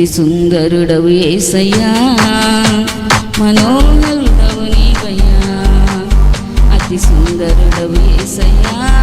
అతి సుందరుడవు ఏసయ్యా. మనోహరుడవు నీవయ్యా. అతి సుందరుడవు ఏసయ్యా.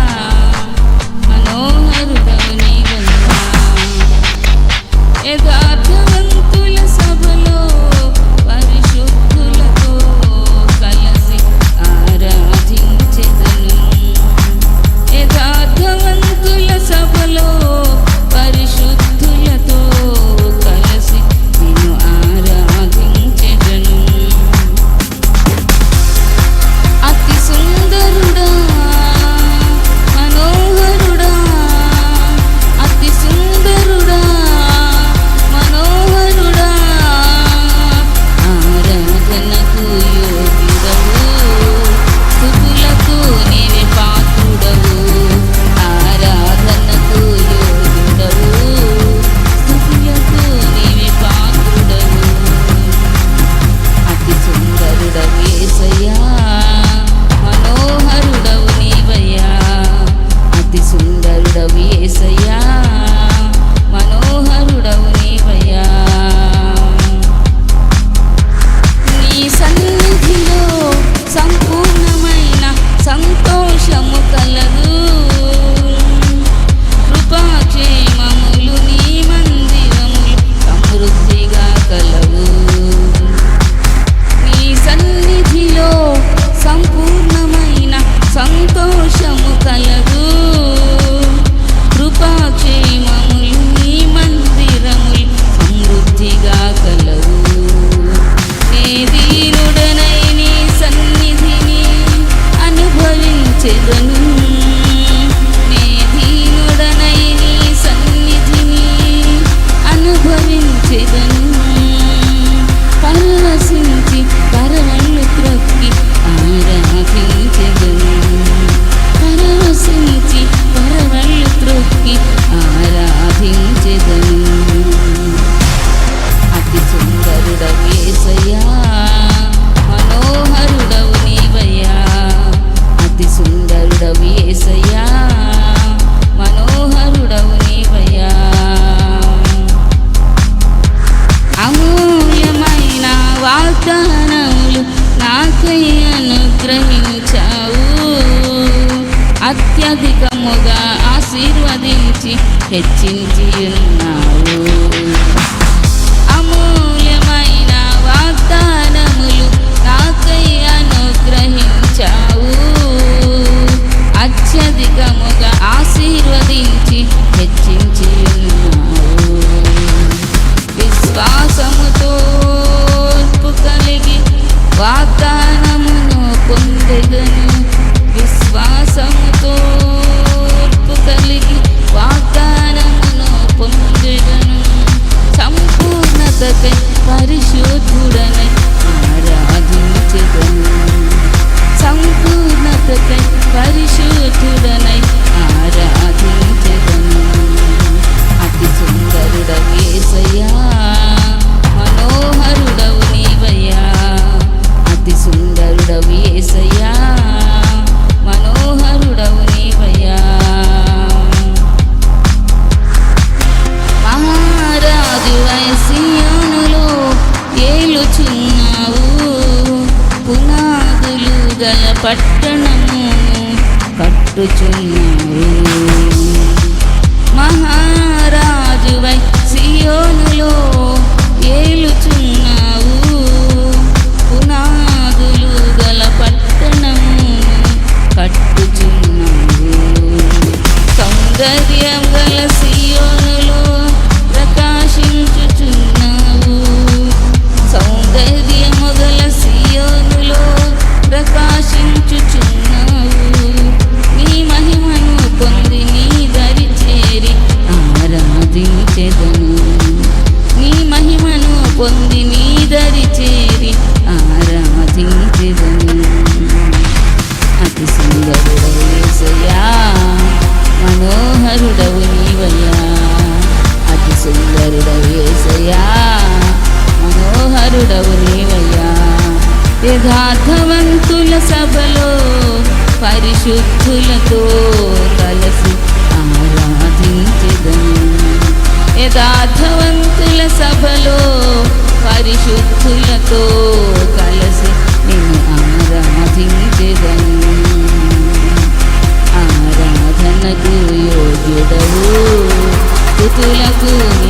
Laku-laku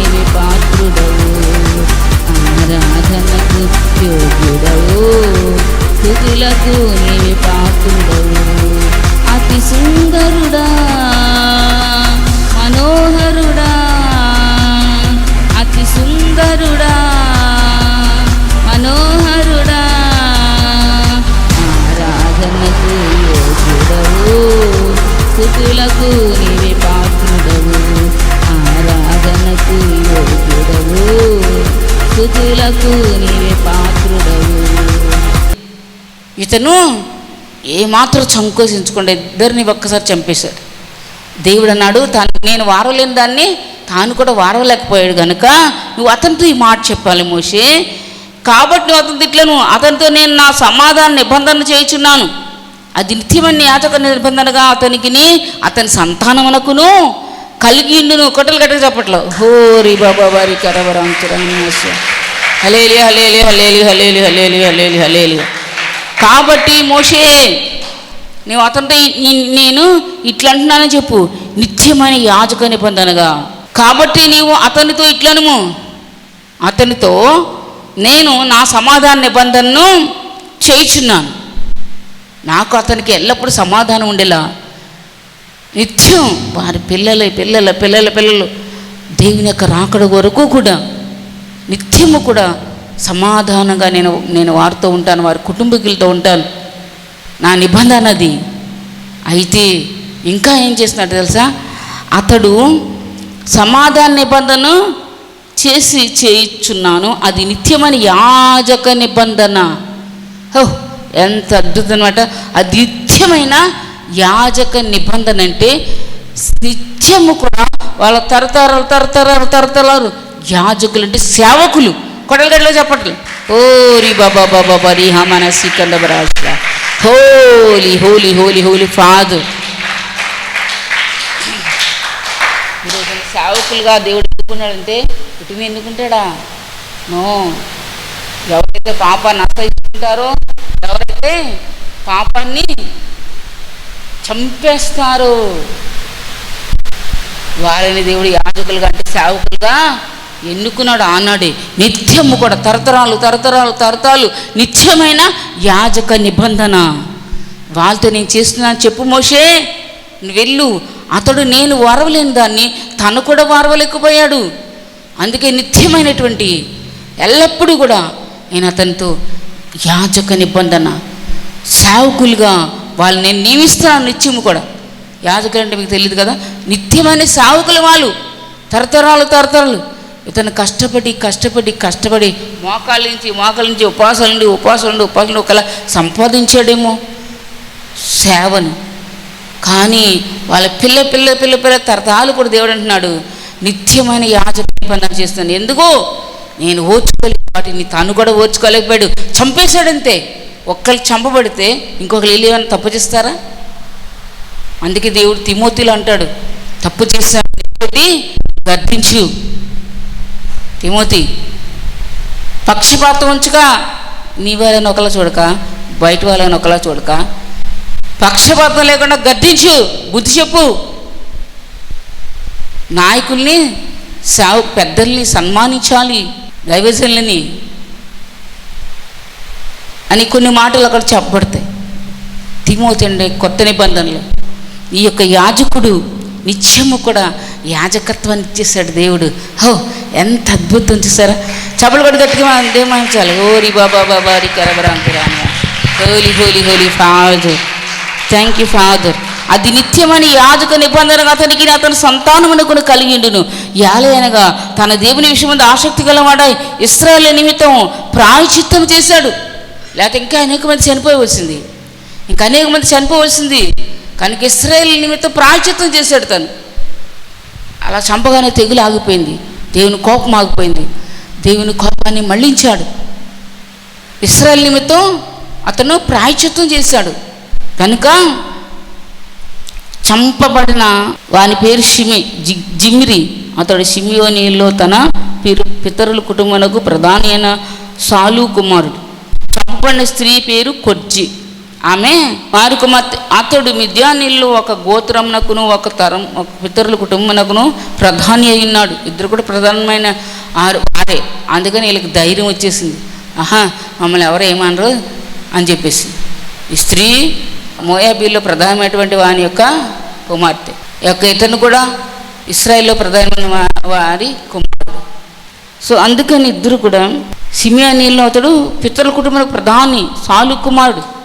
ఇతను ఏమాత్రం సంకోచించకుండా ఇద్దరిని ఒక్కసారి చంపేశాడు దేవుడు అన్నాడు తాను నేను వారలేని దాన్ని తాను కూడా వారవలేకపోయాడు కనుక నువ్వు అతనితో ఈ మాట చెప్పాలి మోషే కాబట్టి నువ్వు అతని తిట్లను అతనితో నేను నా సమాధాన నిబంధన చేయుచున్నాను అది నిత్యమైన యాచక నిబంధనగా అతనికి అతని సంతానమునకును కలిగి నువ్వు కొట్టలు గట్టలు చెప్పట్లో హోరి బాబా వారి కరవరాంచురామేశ హలేలి హలేలి హలేలి హలేలి హలేలి హలేలి హలేలి కాబట్టి మోషే నువ్వు అతనితో నేను ఇట్లా అంటున్నానని చెప్పు. నిత్యమైన యాజక నిబంధనగా. కాబట్టి నీవు అతనితో ఇట్లనుము అతనితో నేను నా సమాధాన నిబంధనను చేయుచున్నాను. నాకు అతనికి ఎల్లప్పుడూ సమాధానం ఉండేలా. నిత్యం వారి పిల్లల పిల్లల పిల్లల పిల్లలు దేవుని యొక్క రాకడ వరకు కూడా నిత్యము కూడా సమాధానంగా నేను నేను వారితో ఉంటాను వారి కుటుంబీకులతో ఉంటాను. నా నిబంధన అది. అయితే ఇంకా ఏం చేస్తున్నాడు తెలుసా? అతడు సమాధాన నిబంధన చేసి చేయించున్నాను. అది నిత్యమైన యాజక నిబంధన. హో ఎంత అద్భుతం అనమాట అది నిత్యమైన యాజక నిబంధన అంటే నిత్యము కూడా వాళ్ళ తరతరాలు తరతరాలు తరతరాలు యాజకులు అంటే సేవకులు. కొడలగడ్డలో చెప్పట్లు. ఓరి బాబా బాబా బరి హమన సికందరాజ holy holy holy holy father. ఈరోజు సేవకులుగా దేవుడు ఎందుకున్నాడంటే ఇటుని ఎన్నుకుంటాడా నో. ఎవరైతే పాపాన్ని అసహించుకుంటారో ఎవరైతే పాపాన్ని చంపేస్తారో వారిని దేవుడు యాజకులుగా అంటే సేవకులుగా ఎన్నుకున్నాడు ఆనాడే. నిత్యము కూడా తరతరాలు తరతరాలు తరతరాలు. నిత్యమైన యాజక నిబంధన. వాళ్ళతో నేను చేస్తున్నాను చెప్పు మోషే. వెళ్ళు. అతడు నేను వారవలేని దాన్ని తను కూడా వారవలేకపోయాడు. అందుకే నిత్యమైనటువంటి ఎల్లప్పుడూ కూడా నేను అతనితో యాజక నిబంధన. సేవకులుగా వాళ్ళు నేను నియమిస్తున్నాను నిత్యము కూడా. యాజకులు అంటే మీకు తెలియదు కదా? నిత్యమైన సేవకులు వాళ్ళు. తరతరాలు తరతరాలు. ఇతను కష్టపడి కష్టపడి కష్టపడి మోకాళ్ళ నుంచి మోకాళ్ళ నుంచి ఉపాసాల నుండి ఉపాసాల నుండి ఉపాసాల నుండి ఒకలా సంపాదించాడేమో సేవను. కానీ వాళ్ళ పిల్ల పిల్ల పిల్ల పిల్ల తరతాలు కూడా దేవుడు అంటున్నాడు నిత్యమైన యాజక నిబంధన చేస్తున్నాను. ఎందుకో? నేను ఓర్చుకోలేక వాటిని తను కూడా ఓర్చుకోలేకపోయాడు. చంపేశాడంతే. ఒక్కరు చంపబడితే ఇంకొకరు వెళ్ళేవని తప్పు చేస్తారా? అందుకే దేవుడు తిమోతిలో అంటాడు తప్పు చేశాడు గర్తించు తిమోతి పక్షిపాతం ఉంచుక నీ వాళ్ళని ఒకలా చూడక బయట వాళ్ళని ఒకలా చూడక. పక్షపాతం లేకుండా గద్దించు బుద్ధి చెప్పు. నాయకుల్ని సావు పెద్దల్ని సన్మానించాలి దైవజనులని అని కొన్ని మాటలు అక్కడ చెప్పబడతాయి. తిమోతి అండి కొత్త నిబంధనలు. ఈ యొక్క యాజకుడు నిత్యము కూడా యాజకత్వాన్ని ఇచ్చేసాడు దేవుడు. హో ఎంత అద్భుతం చూసారా? చపలు కూడా గట్టిగా మనం దేమాయించాలి ఓరి బాబా బాబా రి కరబరాంతురామ holy holy holy father. Thank you father అది నిత్యమని యాజక నిబంధనగా అతనికి అతని సంతానమునకును కలిగిండును యాలయనగా తన దేవుని విషయం మీద ఆసక్తి గలవాడై ఇస్రాయల్ నిమిత్తం ప్రాయచిత్తం చేశాడు. లేకపోతే ఇంకా అనేక మంది చనిపోవలసింది. ఇంకా అనేక మంది చనిపోవలసింది. కనుక ఇస్రాయల్ నిమిత్తం ప్రాయచిత్తం చేశాడు తను. అలా చంపగానే తెగులు ఆగిపోయింది. దేవుని కోపం ఆగిపోయింది. దేవుని కోపాన్ని మళ్ళించాడు. ఇస్రాయల్ నిమిత్తం అతను ప్రాయచిత్వం చేశాడు. కనుక చంపబడిన వాని పేరు షిమి జి జిమ్రి. అతడు సిమియోనీలో తన పిరు పితరుల కుటుంబనకు ప్రధానమైన సాలు కుమారుడు. చంపడిన స్త్రీ పేరు కొజ్జి. ఆమె వారి కుమార్తె అతడు మిద్యానీళ్ళు ఒక గోత్రమునకును ఒక తరం ఒక పితరుల కుటుంబనకును ప్రధాని అయి ఉన్నాడు ఇద్దరు కూడా ప్రధానమైన ఆరు వారే. అందుకని వీళ్ళకి ధైర్యం వచ్చేసింది. ఆహా మమ్మల్ని ఎవరు ఏమనరు అని చెప్పేసి ఈ స్త్రీ మోయాబీలో ప్రధానమైనటువంటి వాని యొక్క కుమార్తె. యొక్క ఇతను కూడా ఇస్రాయిల్లో ప్రధానమైన వారి కుమారుడు సో అందుకని ఇద్దరు కూడా సిమియానీలో అతడు పితరుల కుటుంబానికి ప్రధాని సాలు కుమారుడు.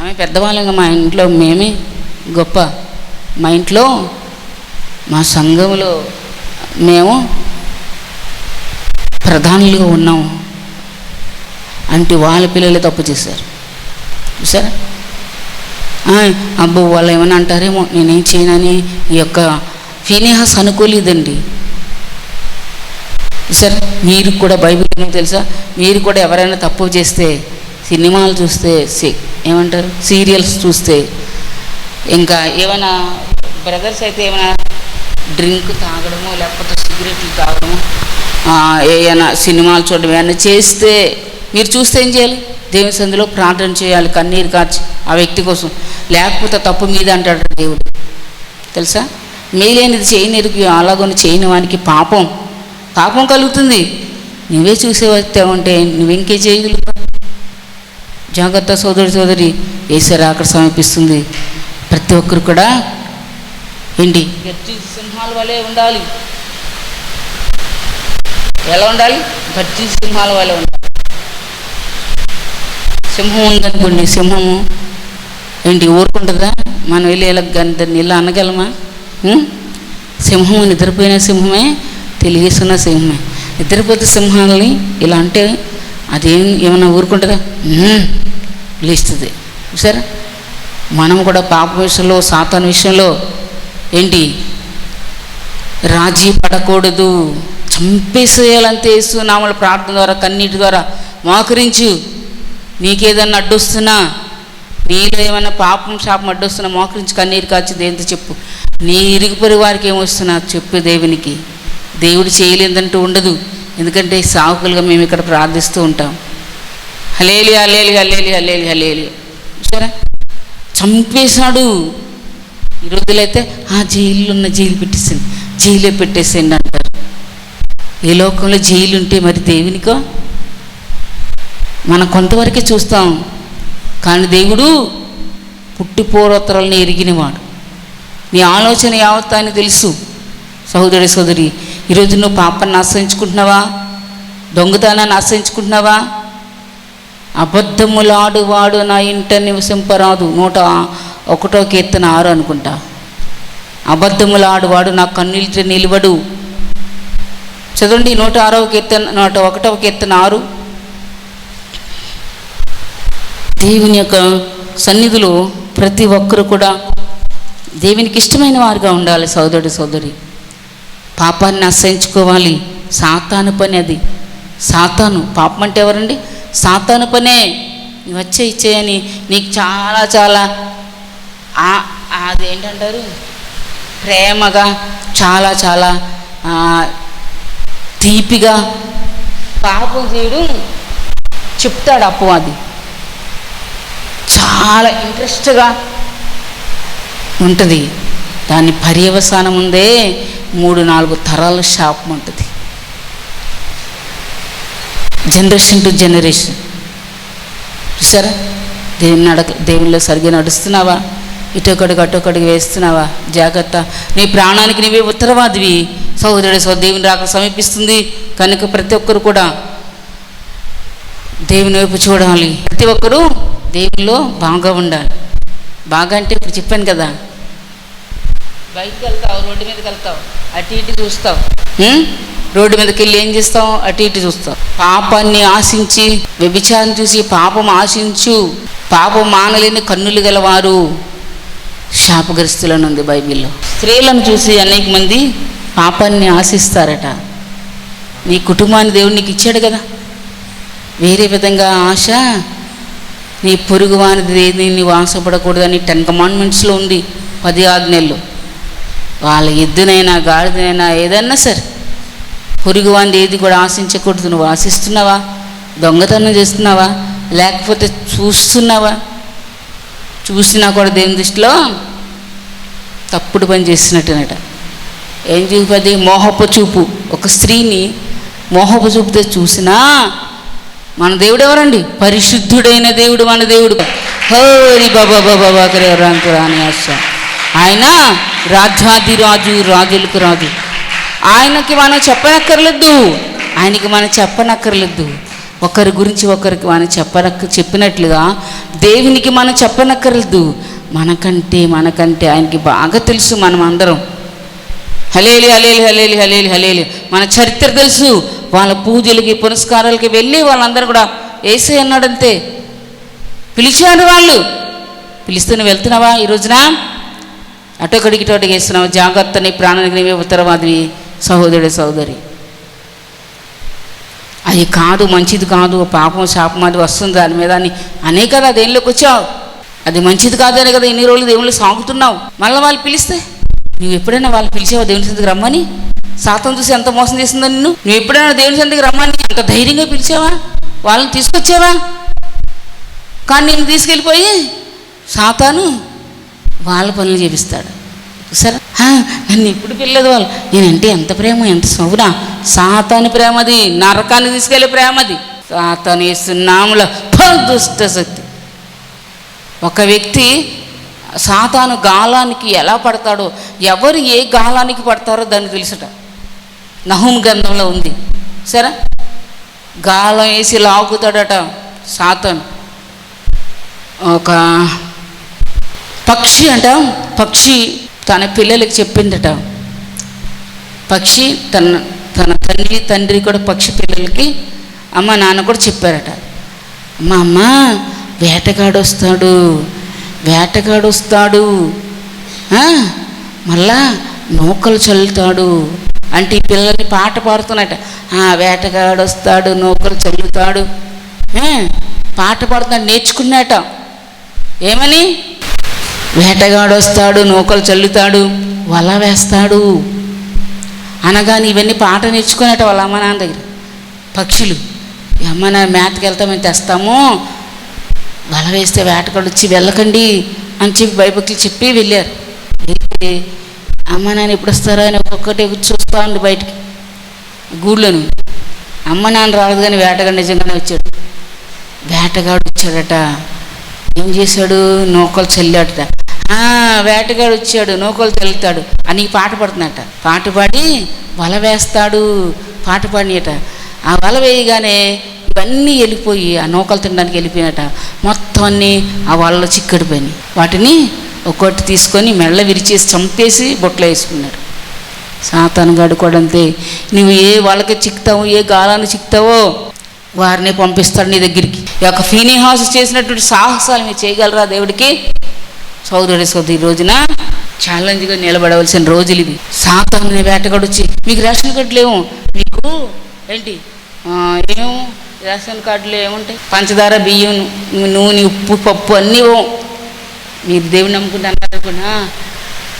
ఆమె పెద్దవాళ్ళంగా మా ఇంట్లో మేమే గొప్ప. మా ఇంట్లో మా సంఘంలో మేము ప్రధానులుగా ఉన్నాము అంటే వాళ్ళ పిల్లలే తప్పు చేశారు. చూసారా అబ్బో వాళ్ళు ఏమైనా అంటారేమో నేనేం చేయనని ఈ యొక్క ఫీనిహాస్ అనుకోలేదండి. సార్ మీరు కూడా బైబిల్ తెలుసా? మీరు కూడా ఎవరైనా తప్పు చేస్తే సినిమాలు చూస్తే ఏమంటారు? సీరియల్స్ చూస్తే ఇంకా ఏమైనా బ్రదర్స్ అయితే ఏమైనా డ్రింక్ తాగడము లేకపోతే సిగరెట్లు తాగడము ఏమైనా సినిమాలు చూడడం ఏమైనా చేస్తే మీరు చూస్తే ఏం చేయాలి? దేవుని సందులో ప్రార్థన చేయాలి కన్నీరు కాచి ఆ వ్యక్తి కోసం. లేకపోతే తప్పు మీద అంటాడు దేవుడు. తెలుసా? మేలేనిది చేయనిరికి అలాగని చేయని వానికి పాపం. పాపం కలుగుతుంది. నువ్వే చూసే ఉంటే నువ్వెంకే చేయగలుగుతావు జాగ్రత్త సోదరి సోదరి ఏసారా అక్కడ సమీపిస్తుంది ప్రతి ఒక్కరు కూడా ఏంటి గట్టి సింహాల వలె ఉండాలి. ఎలా ఉండాలి? గట్టి సింహాల వలె ఉండాలి. సింహం ఉందనుకోండి సింహము ఏంటి ఊరుకుంటుందా? మనం వెళ్ళి ఇలా దాన్ని ఇలా అనగలమా? సింహం నిద్రపోయిన సింహమే తెలియస్తున్న సింహమే. నిద్రపోతే సింహాలని ఇలా అంటే అదేం ఏమైనా ఊరుకుంటుందా? లేస్తుంది. సరే మనం కూడా పాప విషయంలో సాతాన్ విషయంలో ఏంటి? రాజీ పడకూడదు. చంపేసేయాలంతే నామల ప్రార్థన ద్వారా కన్నీటి ద్వారా మోకరించు. నీకేదన్నా అడ్డొస్తున్నా నీలో ఏమైనా పాపం శాపం అడ్డొస్తున్నా మోకరించి కన్నీరు కాచి దేంతో చెప్పు. నీ ఇరుగుపరి వారికి ఏమొస్తున్నా చెప్పు దేవునికి. దేవుడు చేయలేదంటూ ఉండదు. ఎందుకంటే సాకులుగా మేము ఇక్కడ ప్రార్థిస్తూ ఉంటాం. హలేలి హలేలి హలేలి హలేలి హలేలి చూసారా? చంపేశాడు. ఈ రోజులైతే ఆ జైల్లో ఉన్న జైలు పెట్టేసింది జైలే పెట్టేసేయండి అంటారు. ఈ లోకంలో జైలు ఉంటే మరి దేవునికో? మనం కొంతవరకే చూస్తాం. కానీ దేవుడు పుట్టి పూర్వోత్తరాలను ఎరిగినవాడు. నీ ఆలోచన యావత్ అని తెలుసు. సహోదరి సోదరి ఈరోజు నువ్వు పాపాన్ని ఆశ్రయించుకుంటున్నావా? దొంగతనాన్ని ఆశ్రయించుకుంటున్నావా? అబద్ధములాడువాడు నా ఇంట నివసింపరాదు. నూట ఒకటో కీర్తన ఆరు అనుకుంటా. అబద్ధములాడువాడు నా కన్నీళ్ళ నిలవడు. చదవండి నూట ఆరవ కీర్తన నూట ఒకటవ కీర్తన ఆరు. దేవుని యొక్క సన్నిధిలో ప్రతి ఒక్కరు కూడా దేవునికి ఇష్టమైన వారుగా ఉండాలి సోదరుడు సోదరి. పాపాన్ని అసహించుకోవాలి సాతాను పని అది. సాతాను పాపం అంటే ఎవరండి? సాతాను పనే వచ్చే ఇచ్చేయని నీకు చాలా చాలా ఆ- అదేంటంటారు? ప్రేమగా చాలా చాలా తీపిగా పాపం చేయడు చెప్తాడు అపవాది చాలా ఇంట్రెస్ట్గా ఉంటుంది. దాని పర్యవసానం ఉందే మూడు నాలుగు తరాల శాపం ఉంటుంది. Generation to generation. చూసారా? దేవుని నడక దేవునిలో సరిగ్గా నడుస్తున్నావా? ఇటొకడికి అటొకడికి వేస్తున్నావా? జాగ్రత్త. నీ ప్రాణానికి నీవే ఉత్తరవాదివి. సహోదరుడు సో దేవుని రాక సమీపిస్తుంది. కనుక ప్రతి ఒక్కరు కూడా దేవుని వైపు చూడాలి. ప్రతి ఒక్కరూ దేవునిలో బాగా ఉండాలి. బాగా అంటే ఇప్పుడు చెప్పాను కదా. బయటకు వెళ్తావు రోడ్డు మీదకి వెళ్తావు అటు ఇటు చూస్తావు. రోడ్డు మీదకి వెళ్ళి ఏం చేస్తావు? అటు ఇటు చూస్తాం పాపాన్ని ఆశించి వ్యభిచారం చూసి పాపం ఆశించు పాపం మానలేని కన్నులు గలవారు శాపగ్రస్తులను ఉంది బైబిల్లో. స్త్రీలను చూసి అనేక మంది పాపాన్ని ఆశిస్తారట. నీ కుటుంబాన్ని దేవుడు నీకు ఇచ్చాడు కదా. వేరే విధంగా ఆశ నీ పొరుగు వానిది ఏది నీవు ఆశపడకూడదని టెన్ కమాండ్మెంట్స్లో ఉంది. పది ఆజ్ఞల్లో వాళ్ళ ఎద్దునైనా గాడిదనైనా ఏదైనా సరే. పొరుగు ఏది కూడా ఆశించకూడదు. నువ్వు ఆశిస్తున్నావా? దొంగతనం చేస్తున్నావా? లేకపోతే చూస్తున్నావా? చూసినా కూడా దేవుని దృష్టిలో తప్పుడు పని చేసినట్టునట ఏం చూపది మోహపు చూపు. ఒక స్త్రీని మోహపు చూపుతో చూసినా మన దేవుడు ఎవరండి? పరిశుద్ధుడైన దేవుడు మన దేవుడు. హోరి బాబా బాబా బాకరే రాని ఆశ. ఆయన రాజాది రాజు రాజులకు రాజు. ఆయనకి మనం చెప్పనక్కర్లేదు. ఆయనకి మనం చెప్పనక్కర్లేదు. ఒకరి గురించి ఒకరికి మనం చెప్పనక్క చెప్పినట్లుగా దేవునికి మనం చెప్పనక్కర్లేదు. మనకంటే మనకంటే ఆయనకి బాగా తెలుసు మనం అందరం. హలేలి హలేలి హలేలి హలేలి హలేలి. మన చరిత్ర తెలుసు. వాళ్ళ పూజలకి పురస్కారాలకి వెళ్ళి వాళ్ళందరూ కూడా ఏసే అన్నాడంతే. పిలిచాడు వాళ్ళు. పిలిస్తేనే వెళ్తున్నావా ఈ రోజున? అటు ఇటోటికి వేస్తున్నావు జాగ్రత్త నీ ప్రాణానికి నీవే ఉత్తరవాదివి సహోదరుడు సహోదరి. అది కాదు మంచిది కాదు పాపం శాపం అది వస్తుంది దాని మీద అని అనే కదా దేనిలోకి వచ్చావు? అది మంచిది కాదనే కదా ఇన్ని రోజులు దేవుళ్ళు సాగుతున్నావు. మళ్ళీ వాళ్ళు పిలిస్తే నువ్వు ఎప్పుడైనా వాళ్ళు పిలిచావా దేవుని సందికి రమ్మని? సాతం చూసి ఎంత మోసం చేసిందో నిన్ను? నువ్వు ఎప్పుడైనా దేవుని సందికి రమ్మని? అంత ధైర్యంగా పిలిచావా? వాళ్ళని తీసుకొచ్చావా? కానీ నేను తీసుకెళ్ళిపోయి సాతాను వాళ్ళ పనులు చేపిస్తాడు. సరే నన్ను ఎప్పుడు పిల్లదు వాళ్ళు. నేనంటే ఎంత ప్రేమ ఎంత సౌనా సాతాని ప్రేమది నరకాన్ని తీసుకెళ్ళే ప్రేమది. సాతాని సున్నాముల దుష్ట శక్తి. ఒక వ్యక్తి సాతాను గాలానికి ఎలా పడతాడో ఎవరు ఏ గాలానికి పడతారో దాన్ని తెలుసుట. నహుం గంధంలో ఉంది. సరే? గాలం వేసి లాగుతాడట సాతాను. ఒక పక్షి అంట పక్షి తన పిల్లలకి చెప్పిందట పక్షి తన తన తల్లి తండ్రి కూడా పక్షి పిల్లలకి అమ్మ నాన్న కూడా చెప్పారట. మా అమ్మ వేటగాడు వస్తాడు వేటగాడు వస్తాడు మళ్ళా నూకలు చల్లుతాడు. అంటే ఈ పిల్లల్ని పాట పాడుతున్నట ఆ వేటగాడు వస్తాడు నూకలు చల్లుతాడు. పాట పాడుతున్నాడు నేర్చుకున్నాట. ఏమని? వేటగాడొస్తాడు నూకలు చల్లుతాడు వల వేస్తాడు. అనగానే ఇవన్నీ పాట నేర్చుకునేట వాళ్ళ అమ్మ నాన్న దగ్గర. పక్షులు అమ్మ నాన్న మేతకి వెళ్తా మేము తెస్తాము. వల వేస్తే వేటగాడు వచ్చి వెళ్ళకండి అని చెప్పి భయభక్తులు చెప్పి వెళ్ళారు. వెళ్తే అమ్మ నాన్న ఎప్పుడు వస్తారా అని ఒక్కొక్కటి చూస్తూ ఉండి బయటికి. గూళ్ళను. అమ్మ నాన్న రాదు కానీ వేటగాడు నిజంగానే వచ్చాడు. వేటగాడు వచ్చాడట. ఏం చేశాడు? నూకలు చల్లాడట. వేటగాడు వచ్చాడు నూకలు చల్లుతాడు అని పాట పడుతున్నట పాట పాడి వల వేస్తాడు. పాట పాడినట ఆ వల వేయగానే ఇవన్నీ వెళ్ళిపోయి ఆ నూకలు తినడానికి వెళ్ళిపోయినట. మొత్తం అన్నీ ఆ వలలో చిక్కడిపోయినాయి. వాటిని ఒక్కొక్కటి తీసుకొని మెళ్ళ విరిచేసి చంపేసి బొట్లో వేసుకున్నాడు. సాతాను కూడా అంతే. నువ్వు ఏ వాళ్ళకి చిక్తావో ఏ గాలాన్ని చిక్తావో వారిని పంపిస్తాడు నీ దగ్గరికి. ఈ యొక్క ఫీనీ చేసినటువంటి సాహసాలు మీరు చేయగలరా దేవుడికి? సోదరుడి సోదరి ఈ రోజున ఛాలెంజ్గా నిలబడవలసిన రోజులు ఇవి. సాతాన్ని వేటగాడొచ్చి మీకు రేషన్ కార్డులు ఏమో మీకు ఏంటి? ఏం? రేషన్ కార్డులు ఏముంటాయి? పంచదార బియ్యం నూనె ఉప్పు పప్పు అన్నీ మీరు దేవుని నమ్ముకుంటే అన్నారు కూడా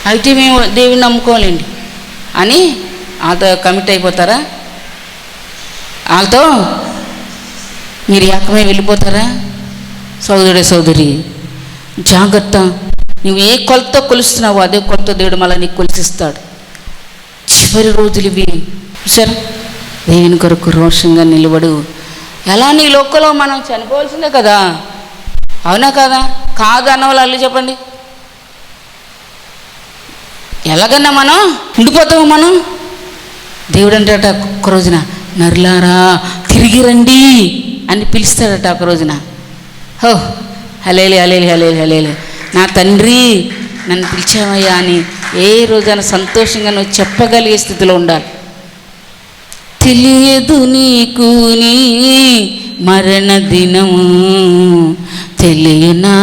అయితే మేము దేవుని నమ్ముకోవాలండి. అని వాళ్ళతో కమిట్ అయిపోతారా? వాళ్ళతో మీరు ఏకమే వెళ్ళిపోతారా? సోదరుడే సోదరి జాగ్రత్త నువ్వు ఏ కొలతో కొలుస్తున్నావో అదే కొలత దేవుడు మళ్ళీ నీకు కొలిసిస్తాడు. చివరి రోజులు ఇవి. సరే దేవుని కొరకు రోషంగా నిలబడు. ఎలా నీ లోకంలో మనం చనిపోవాల్సిందే కదా? అవునా కదా? కాదు అన్నవాళ్ళు అల్లు చెప్పండి. ఎలాగన్నా మనం ఉండిపోతాము మనం? దేవుడు అంటాడట ఒక్క రోజున నరులారా తిరిగి రండి అని పిలుస్తాడట ఒక రోజున. హో హలేలి హలేలి హలేలి హలేలి. నా తండ్రి నన్ను పిలిచామయ్యా అని ఏ రోజైనా సంతోషంగా నువ్వు చెప్పగలిగే స్థితిలో ఉండాలి. తెలియదు నీకు నీ మరణ దినము తెలియనా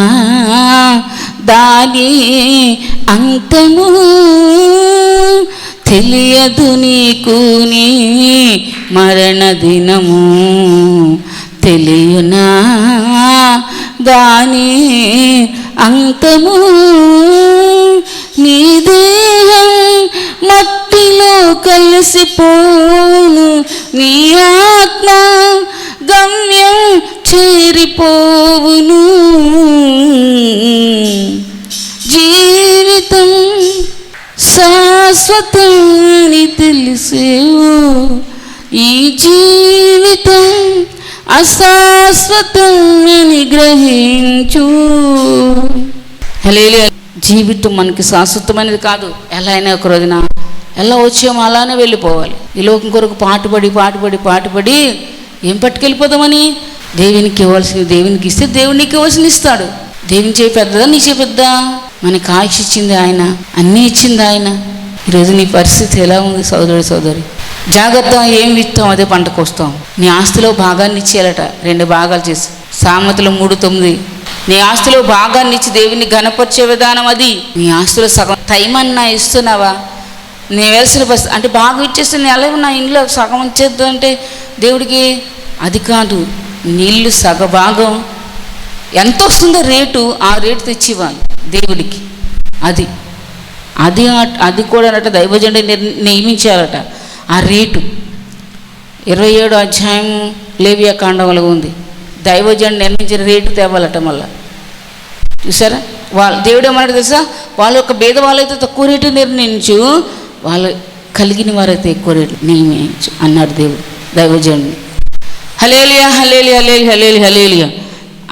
దాని అంతము. తెలియదు నీకు నీ మరణ దినము. తెలియనా దాని అంతము. నీ దేహం మట్టిలో కలిసిపోను. నీ ఆత్మ గమ్యం చేరిపోవును. జీవితం శాశ్వతమని తెలిసేవు. ఈ జీ అశాశ్వతమని గ్రహించు. హల్లెలూయా. జీవితం మనకి శాశ్వతమైనది కాదు. ఎలా అయినా ఒక రోజున. ఎలా వచ్చామో అలానే వెళ్ళిపోవాలి. ఈ లోకం కొరకు పాటుపడి పాటుపడి పాటుపడి ఏం పట్టుకెళ్ళిపోదామని? దేవునికి ఇవ్వాల్సింది దేవునికి ఇస్తే దేవునికి ఇవ్వాల్సింది ఇస్తాడు. దేవుని చేయి పెద్దదా నీ చేయి పెద్ద మనకి ఆయుష్ ఇచ్చింది ఆయన అన్నీ ఇచ్చింది ఆయన. ఈరోజు నీ పరిస్థితి ఎలా ఉంది సోదరుడు సోదరి జాగ్రత్త ఏం విత్తాం అదే పంటకు వస్తాం. నీ ఆస్తిలో భాగాన్ని ఇచ్చేయాలట రెండు భాగాలు చేసి. సామెతలు మూడు తొమ్మిది. నీ ఆస్తిలో భాగాన్ని ఇచ్చి దేవుని గణపరిచే విధానం అది. నీ ఆస్తిలో సగం టైం అన్నా ఇస్తున్నావా? నీ వేసిన బస్ అంటే బాగా ఇచ్చేస్తే నేను ఎలా నా ఇంట్లో సగం ఇచ్చేద్దు అంటే దేవుడికి అది కాదు. నీళ్ళు సగ భాగం ఎంత వస్తుందో రేటు ఆ రేటు తెచ్చి ఇవ్వాలి దేవుడికి. అది. అది అది కూడా అన్నట్టు దైవజెండ నిర్- నియమించారట ఆ రేటు. ఇరవై ఏడు అధ్యాయం లేవియా కాండంలో ఉంది. దైవజన్ నిర్ణయించిన రేటు తేవాలట మళ్ళా. చూసారా? వాళ్ళు దేవుడు ఏమన్నాడు తెలుసా? వాళ్ళ యొక్క భేద వాళ్ళైతే తక్కువ రేటు నిర్ణయించు వాళ్ళు కలిగిన వారైతే ఎక్కువ రేటు నియమించు అన్నాడు దేవుడు దైవజనుడు. హలేలియా హలేలి హలేలి హలేలి హలేలియా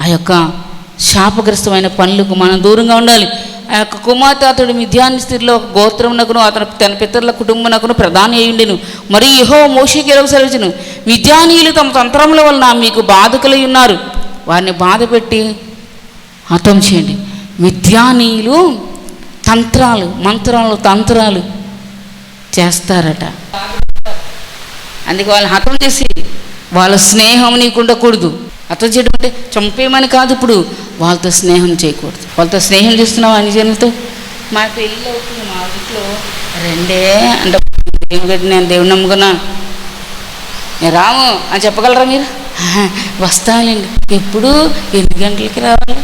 ఆ యొక్క శాపగ్రస్తమైన పనులకు మనం దూరంగా ఉండాలి. ఆ యొక్క కుమార్తె అతడు మిథ్యాన్ స్థితిలో ఒక గోత్రమునకును అతను తన పితరుల కుటుంబనకును ప్రధాని అయ్యుండెను. మరి ఇహో మోషకి ఎరగ సెలవుచును మిథ్యానీయులు తమ తంత్రముల వలన మీకు బాధకులై ఉన్నారు. వారిని బాధ పెట్టి హతం చేయండి. మిథ్యానీయులు తంత్రాలు మంత్రాలు తంత్రాలు చేస్తారట. అందుకే వాళ్ళని హతం చేసి వాళ్ళ స్నేహం నీకు ఉండకూడదు. హతం చేయడం అంటే చంపేయమని కాదు ఇప్పుడు. వాళ్ళతో స్నేహం చేయకూడదు. వాళ్ళతో స్నేహం చేస్తున్నావు అన్ని జనులతో మా పెళ్ళి అవుతుంది మా ఇంట్లో రెండే అంటే దేవుడి నేను దేవుని నమ్ముకున్నా. నేను రాము అని చెప్పగలరా మీరు? "ఆహా, వస్తానులేండి. ఎప్పుడు? ఎన్ని గంటలకి రావాలి?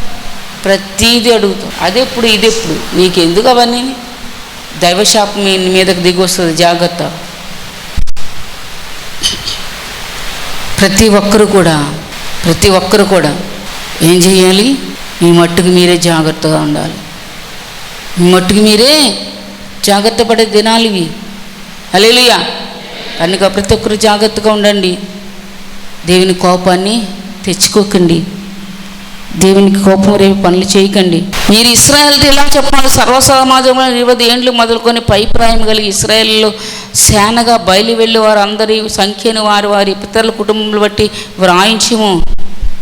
ప్రతిదీ అడుగుతాం. అదెప్పుడు ఇదెప్పుడు? నీకెందుకు అవన్నీ? దైవశాపం మీ మీదకి దిగి వస్తుంది జాగ్రత్త. ప్రతి ఒక్కరు కూడా ప్రతి ఒక్కరు కూడా ఏం చేయాలి మీ మట్టుకు మీరే జాగ్రత్తగా ఉండాలి. మీ మట్టుకు మీరే జాగ్రత్త పడే దినాలు ఇవి. అలేలుయా కనుక ప్రతి ఒక్కరు జాగ్రత్తగా ఉండండి. దేవుని కోపాన్ని తెచ్చుకోకండి. దేవునికి కోపం రేపు పనులు చేయకండి. మీరు ఇస్రాయల్తో ఇలా చెప్పాలి సర్వ సమాజంలో ఇరవై ఏండ్లు మొదలుకొని పైప్రాయం కలిగి ఇస్రాయల్లో సేనగా బయలు వెళ్ళి వారు అందరి సంఖ్యను వారి వారి పితరుల కుటుంబం బట్టి వ్రాయించము.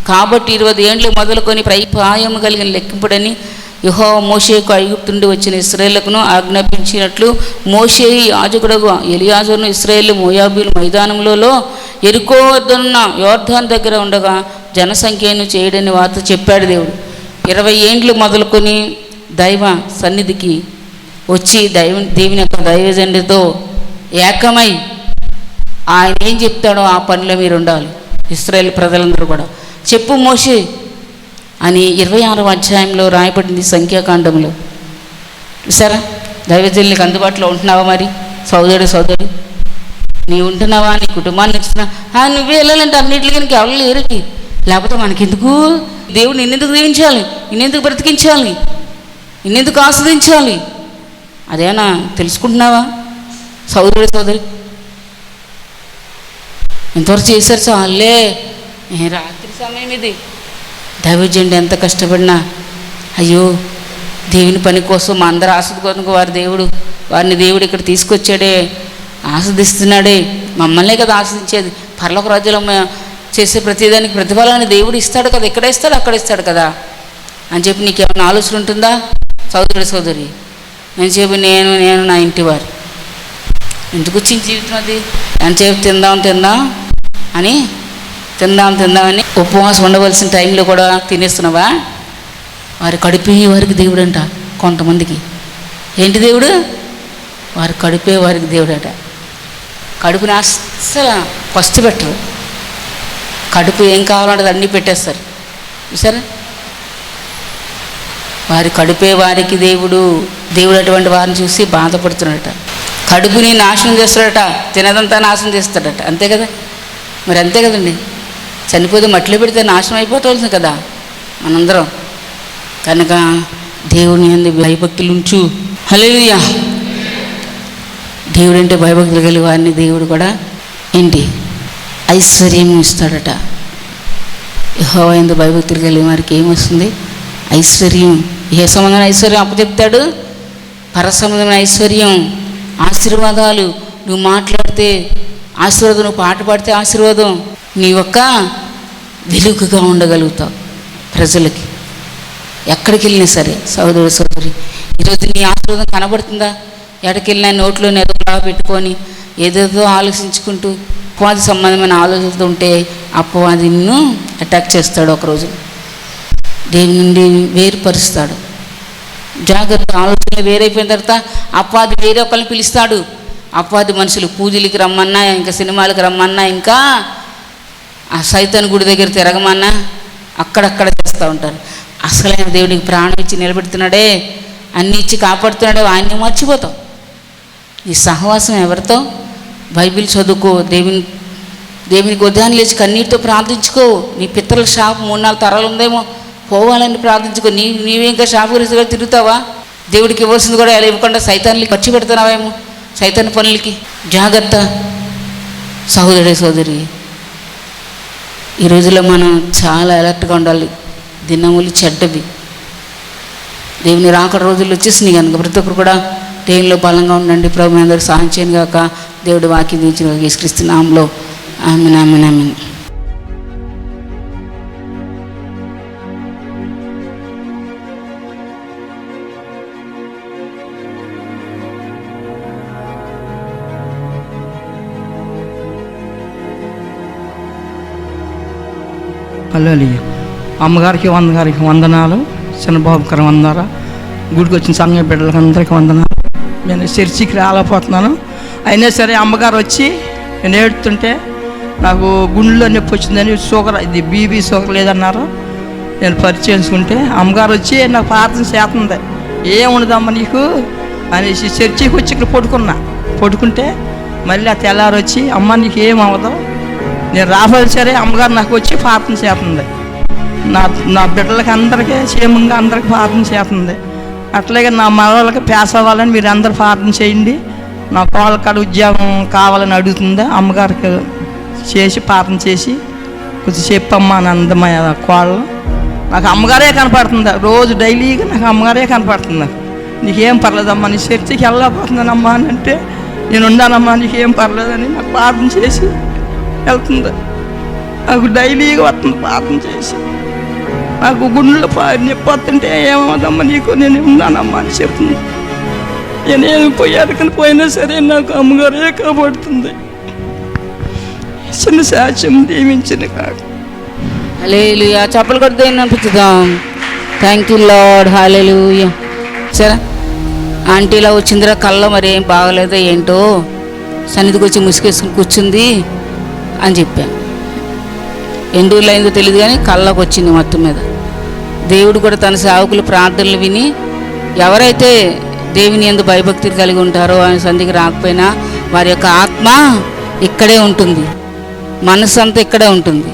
కాబట్టి ఇరవై ఏండ్లు మొదలుకొని ప్రైపాయం కలిగిన లెక్కింపుడని యహో మోషేకు ఐగుప్తుండి వచ్చిన ఇస్రాయేళ్ళకును ఆజ్ఞాపించినట్లు మోషే యాజకుడగు ఎలియాజును ఇస్రాయేల్ మోయాబీలు మైదానంలో ఎరుకో వద్దనున్న యోర్ధాన్ దగ్గర ఉండగా జనసంఖ్యను చేయడని వార్త చెప్పాడు దేవుడు. ఇరవై ఏండ్లు మొదలుకొని దైవ సన్నిధికి వచ్చి దైవ దేవుని యొక్క దైవజండితో ఏకమై ఆయన ఏం చెప్తాడో ఆ పనిలో మీరు ఉండాలి ఇస్రాయేల్ ప్రజలందరూ కూడా. చెప్పు మోషే అని ఇరవై ఆరవ అధ్యాయంలో రాయబడింది సంఖ్యాకాండంలో సరే దైవజనులకు అందుబాటులో ఉంటున్నావా మరి? సోదరుడు సోదరి నీ ఉంటున్నావా? నీ కుటుంబాన్ని ఇస్తున్నా ఆ, నువ్వే వెళ్ళాలంటే అన్నింటికి నీకు ఎవరు లేరుకి? లేకపోతే మనకెందుకు? దేవుడు నిన్నెందుకు దీవించాలి? నిన్నెందుకు బ్రతికించాలి? నిన్నెందుకు ఆస్వాదించాలి? అదేనా? తెలుసుకుంటున్నావా? సోదరుడు సోదరి ఇంతవరకు చేశారు? చాలే. రాత్రి సమయం ఇది. దైవజండి ఎంత కష్టపడినా అయ్యో దేవుని పని కోసం మా అందరు ఆస్వాదుకోవడానికి వారి దేవుడు వారిని దేవుడు ఇక్కడ తీసుకొచ్చాడే ఆస్వాదిస్తున్నాడే. మమ్మల్నే కదా ఆస్వాదించేది. పర్లోక రాజ్యంలో చేసే ప్రతిదానికి ప్రతిఫలాన్ని దేవుడు ఇస్తాడు కదా. ఎక్కడ ఇస్తాడు? అక్కడ ఇస్తాడు కదా. అని చెప్పి నీకేమైనా ఆలోచన ఉంటుందా? సోదరుడు సోదరి అని చెప్పి నేను నేను నా ఇంటి వారు. ఎందుకు వచ్చింది జీవితం అది? చెప్పి తిందాం తిందాం అని తిందాం తిందామని ఉపవాసం ఉండవలసిన టైంలో కూడా తినేస్తున్నావా? వారి కడిపే వారికి దేవుడు అంట కొంతమందికి. ఏంటి దేవుడు? వారి కడిపే వారికి దేవుడు అట కడుపుని అస్సలు ఫస్ట్ పెట్టరు. కడుపు ఏం కావాలంటే అన్నీ పెట్టేస్తారు. చూసారా వారి కడుపే వారికి దేవుడు దేవుడు అటువంటి వారిని చూసి బాధపడుతున్నాడట. కడుపుని నాశనం చేస్తాడట తినదంతా నాశనం చేస్తాడట. అంతే కదా? మరి అంతే కదండి. చనిపోతే మట్టిలో పెడితే నాశనం అయిపోతుంది కదా మనందరం. కనుక దేవుని అందు భయభక్తులు ఉంచు. హలేలుయా దేవుడు అంటే భయభక్తులు కలిగి వారిని దేవుడు కూడా ఏంటి? ఐశ్వర్యం ఇస్తాడట. యెహోవా ఎందు భయభక్తులు కలిగిన వారికి ఏమొస్తుంది ఐశ్వర్యం. ఏ సంబంధమైన ఐశ్వర్యం? అప్పచెప్తాడు పర సంబంధమైన ఐశ్వర్యం. ఆశీర్వాదాలు. నువ్వు మాట్లాడితే ఆశీర్వాదం నువ్వు పాట పాడితే ఆశీర్వాదం. నీ యొక్క వెలుగుగా ఉండగలుగుతావు ప్రజలకి. ఎక్కడికి వెళ్ళినా సరే సహోదరు సోదరి ఈరోజు నీ ఆశీర్వాదం కనబడుతుందా? ఎక్కడికి వెళ్ళినా నోట్లో నెదలా పెట్టుకొని ఏదేదో ఆలోచించుకుంటూ అపవాది సంబంధమైన ఆలోచనతో ఉంటే అపవాది నిన్ను అటాక్ చేస్తాడు ఒకరోజు. దేవుని నుండి వేరుపరుస్తాడు. జాగ్రత్త ఆలోచన వేరైపోయిన తర్వాత అపవాది వేరే ఒకరిని పిలుస్తాడు. అపవాది మనుషులు పూజలకి రమ్మన్నా ఇంకా సినిమాలకు రమ్మన్నా ఇంకా ఆ సైతాన్ గుడి దగ్గర తిరగమన్నా అక్కడక్కడ చేస్తూ ఉంటారు. అసలైన దేవుడికి ప్రాణం ఇచ్చి నిలబెడుతున్నాడే అన్ని ఇచ్చి కాపాడుతున్నాడే ఆయన్ని మర్చిపోతాం. ఈ సహవాసం ఎవరితో? బైబిల్ చదువుకో దేవుని దేవునికి ఉదయాన్ని లేచి కన్నీటితో ప్రార్థించుకో. నీ పిత్రల షాప్ మూడు నాలుగు తరాలు ఉందేమో? పోవాలని ప్రార్థించుకో. నీ నీవే ఇంకా షాప్ గురించి కూడా తిరుగుతావా? దేవుడికి ఇవ్వాల్సింది కూడా ఎలా ఇవ్వకుండా సైతాన్ని ఖర్చు పెడుతున్నావేమో? సైతాన్ పనులకి. జాగ్రత్త. సహోదరి సోదరి ఈ రోజుల్లో మనం చాలా అలర్ట్గా ఉండాలి. దినములు చెడ్డవి. దేవుని రాకడ రోజులు వచ్చేసినాయి కనుక ప్రతి ఒక్కరు కూడా టైంలో బలంగా ఉండండి. ప్రభు మీ సహాయం చేయను కాక దేవుడు వాక్యం దించిన యేసుక్రీస్తు నామంలో. ఆమె ఆమె ఆమె అల్లెలియ అమ్మగారికి వందగారికి వందనాలు. చిన్నబాబుకర వందనాలు. గుడికి వచ్చిన సంఘ బిడ్డలకి అందరికీ వందనాలు. నేను చర్చికి రాలేకపోతున్నాను. అయినా సరే అమ్మగారు వచ్చి నేను ఏడుతుంటే నాకు గుండెలో నొప్పి వచ్చిందని షుగర్ ఇది బీబీ షుగర్ లేదన్నారు. నేను పరిచయించుకుంటే అమ్మగారు వచ్చి నాకు ప్రార్థన చేస్తుంది. ఏముండదమ్మా నీకు? అనేసి చర్చికి వచ్చి ఇక్కడ పడుకున్నా. పడుకుంటే మళ్ళీ ఆ తెల్లారు వచ్చి అమ్మ నీకు ఏం అవ్వదు? నేను రావాలి సరే అమ్మగారు నాకు వచ్చి ప్రార్థన చేస్తుంది. నా నా బిడ్డలకి అందరికీ క్షేమంగా అందరికి ప్రార్థన చేస్తుంది. అట్లాగే నా మనవాళ్ళకి పేస అవ్వాలని మీరు అందరు ప్రార్థన చేయండి. నా కోళ్ళ కాడ ఉద్యోగం కావాలని అడుగుతుంది. అమ్మగారికి చేసి ప్రార్థన చేసి కొంచెం చెప్పమ్మా అని అందమయ్య కోళ్ళు నాకు అమ్మగారే కనపడుతుంది. రోజు డైలీగా నాకు అమ్మగారే కనపడుతుంది. నీకేం పర్లేదమ్మా నీ చర్చికి వెళ్ళకపోతున్నానమ్మా అని అంటే నేను ఉన్నానమ్మా నీకేం పర్లేదని నాకు ప్రార్థన చేసి వెళ్తుంది. నాకు డైలీగా వస్తుంది ప్రార్థన చేసి. నాకు గుండెలు పా- నొప్పి వస్తుంటే ఏమవుదమ్మా నీకు నేను ఉన్నానమ్మా అని చెప్తుంది. నేనేమి కానీ పోయినా సరే నాకు అమ్మగారే కాబడుతుంది చిన్న సాక్ష్యం దీవించిన కాదు. హలేలుయా చెప్పలు కొడితే అనిపించుదాం థ్యాంక్ యూ లాడ్ హాలేలు సరే. ఆంటీ ఇలా వచ్చిందిరా కళ్ళ మరి ఏం బాగలేదో ఏంటో? సన్నిధికి వచ్చి ముసుగేసుకుని కూర్చుంది. అని చెప్పాను ఎందుకు అయిందో తెలియదు కానీ కళ్ళకు వచ్చింది మొత్తం మీద. దేవుడు కూడా తన సేవకుల ప్రార్థనలు విని ఎవరైతే దేవుని ఎందు భయభక్తులు కలిగి ఉంటారో ఆయన సంధికి రాకపోయినా వారి యొక్క ఆత్మ ఇక్కడే ఉంటుంది. మనసు అంతా ఇక్కడే ఉంటుంది.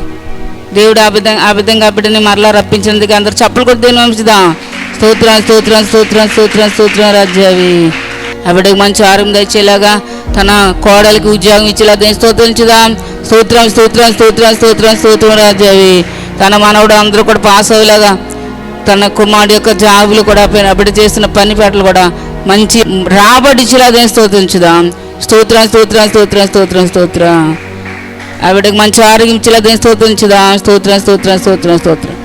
దేవుడు ఆ విధంగా ఆ విధంగా ఆ బిడ్డని మరలా రప్పించినందుకు అందరు చప్పలు కూడా దేని వంచుదాం స్తోత్రం స్తోత్రం స్తోత్రం స్తోత్రం స్తోత్రం రాజ్యావి ఆ బిడ్డకు మంచి ఆరోగ్యం తెచ్చేలాగా తన కోడలికి ఉద్యోగం ఇచ్చేలా దేని స్తోత్రించుదాం స్తోత్రం స్తోత్రం స్తోత్రం స్తోత్రం స్తోత్రం రాజ్యావి తన మనవడు అందరూ కూడా పాస్ అయ్యేలాగా తన కుమారుడు యొక్క జాబులు కూడా పైన చేసిన పని పాటలు కూడా మంచి రాబడి ఇచ్చేలా దేని స్తోత్రించుదాం స్తోత్రం స్తోత్రం స్తోత్రం స్తోత్రం స్తోత్రం. ఆవిడకి మంచి ఆరోగ్యం ఇచ్చేలా దేని స్తోత్రించుదాం స్తోత్రం స్తోత్రం స్తోత్రం స్తోత్రం.